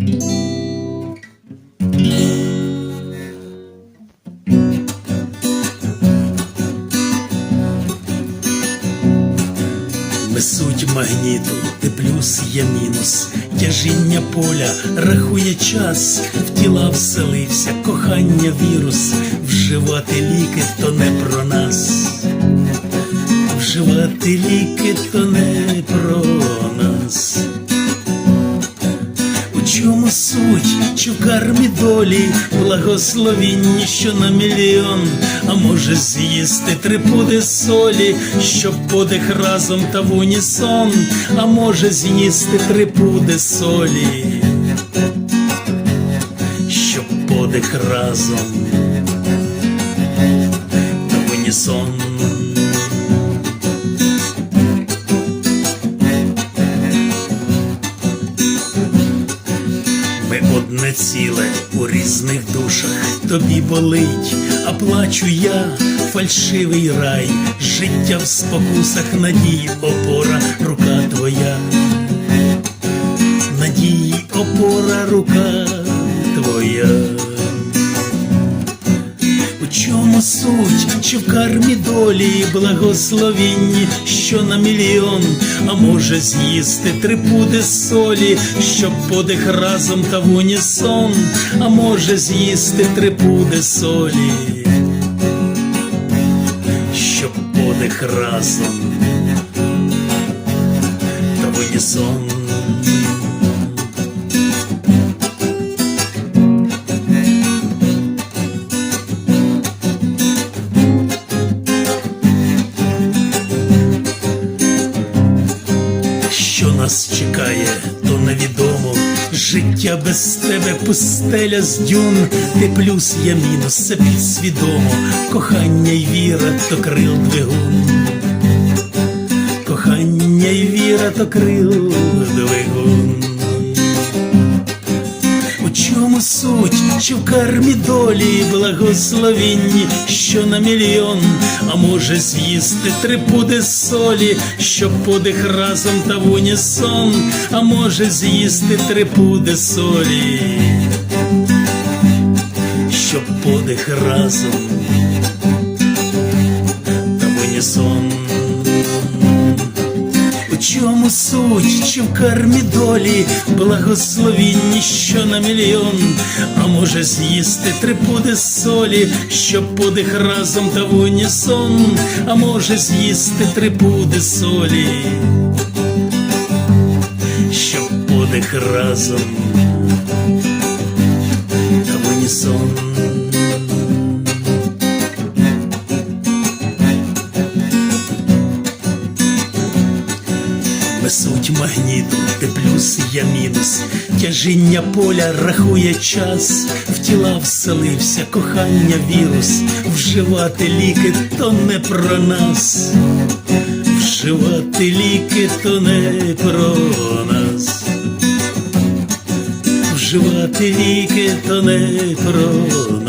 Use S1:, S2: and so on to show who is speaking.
S1: Ми суть магніту, ти плюс, я мінус, тяжіння поля рахує час, в тіла вселився, кохання вірус, вживати ліки то не про нас, вживати ліки то не про нас. Чому суть, чи в кармі долі, благословінні, що на мільйон, а може з'їсти три пуди солі, щоб подих разом та в унісон, а може з'їсти три пуди солі, щоб подих разом та в унісон. Одне ціле у різних душах, тобі болить, а плачу я, фальшивий рай, життя в спокусах, надії, опора, рука твоя, надії, опора, рука твоя. У чому суть, чи в кармі долі благословінні, що на мільйон, а може з'їсти три пуди солі, щоб подих разом та в унісон, а може з'їсти три пуди солі, щоб подих разом та в унісон. Чекає, то невідомо. Життя без тебе пустеля з дюн, ти плюс, я мінус, це підсвідомо. Кохання й віра то крил двигун. Кохання й віра то крил двигун. Чому суть, що в кармі долі благословінні, що на мільйон, а може з'їсти три пуди солі, щоб подих разом та в унісон, а може з'їсти три пуди солі, щоб подих разом та в унісон. Чому суть, що в кармі долі благословінні, що на мільйон, а може з'їсти три пуди солі, щоб подих разом та в унісон, а може з'їсти три пуди солі, щоб подих разом та в унісон. Ми суть магніту, ти плюс, я мінус, тяжіння поля рахує час, в тіла вселився кохання вірус, вживати ліки то не про нас, вживати ліки то не про нас, вживати ліки то не про